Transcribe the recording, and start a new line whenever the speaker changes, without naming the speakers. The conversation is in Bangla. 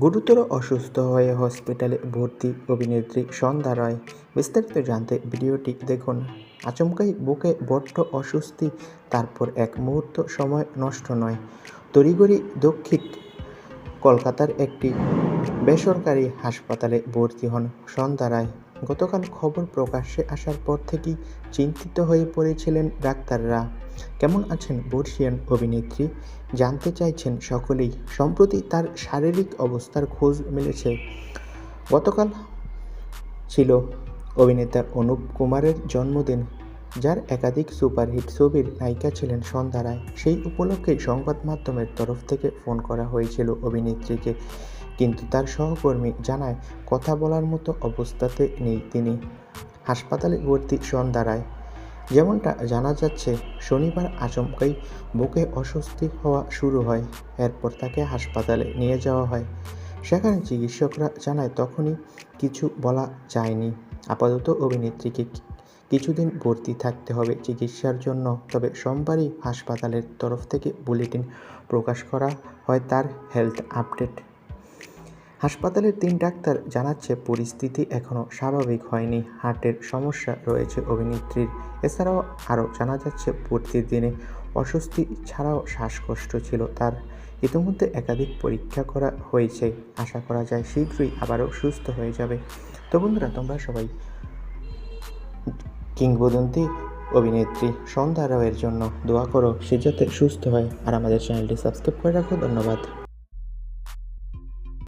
গুরুতর অসুস্থ হয়ে হসপিটালে ভর্তি অভিনেত্রী সন্ধ্যা রায় বিস্তারিত জানতে ভিডিওটি দেখুন। আচমকাই বুকে বড্ড অস্বস্তি, তারপর এক মুহূর্ত সময় নষ্ট নয়। তড়িগড়ি দক্ষিণ কলকাতার একটি বেসরকারি হাসপাতালে ভর্তি হন সন্ধ্যা রায়। গতকাল খবর প্রকাশ্যে আসার পর থেকেই চিন্তিত হয়ে পড়েছিলেন ডাক্তাররা। কেমন আছেন বর্ষিয়ান অভিনেত্রী? জানতে চাইছেন সকলেই। সম্প্রতি তার শারীরিক অবস্থার খোঁজ মিলেছে। গতকাল ছিল অভিনেতা অনুপ কুমারের জন্মদিন। যার একাধিক সুপারহিট ছবির নায়িকা ছিলেন সন্ধ্যা রায়। সেই উপলক্ষে সংবাদ মাধ্যমের তরফ থেকে ফোন করা হয়েছিল অভিনেত্রীকে। কিন্তু তার সহকর্মী জানায়, কথা বলার মতো অবস্থাতে নেই তিনি। হাসপাতালে ভর্তি সন্ধ্যা রায়। যেমনটা জানা যাচ্ছে, শনিবার আচমকাই বুকে অস্বস্তি হওয়া শুরু হয়। এরপর তাকে হাসপাতালে নিয়ে যাওয়া হয়। সেখানে চিকিৎসকরা জানায়, তখনই কিছু বলা যায়নি। আপাতত অভিনেত্রীকে কিছুদিন ভর্তি থাকতে হবে চিকিৎসার জন্য, তবে সোমবারই হাসপাতালের তরফ থেকে বুলেটিন প্রকাশ করা হয় তার হেলথ আপডেট। হাসপাতালের তিন ডাক্তার জানাচ্ছে, পরিস্থিতি এখনও স্বাভাবিক হয়নি। হার্টের সমস্যা রয়েছে অভিনেত্রীর। এছাড়াও আরও জানা যাচ্ছে ভর্তির দিনে অস্বস্তি ছাড়াও শ্বাসকষ্ট ছিল তার। ইতিমধ্যে একাধিক পরীক্ষা করা হয়েছে। আশা করা যায়, শীঘ্রই আবারও সুস্থ হয়ে যাবে। তো বন্ধুরা, তোমরা সবাই কিংবদন্তি অভিনেত্রী সন্ধ্যা রায়ের জন্য দোয়া করো, সে যাতে সুস্থ হয়। আর আমাদের চ্যানেলটি সাবস্ক্রাইব করে রাখো, ধন্যবাদ।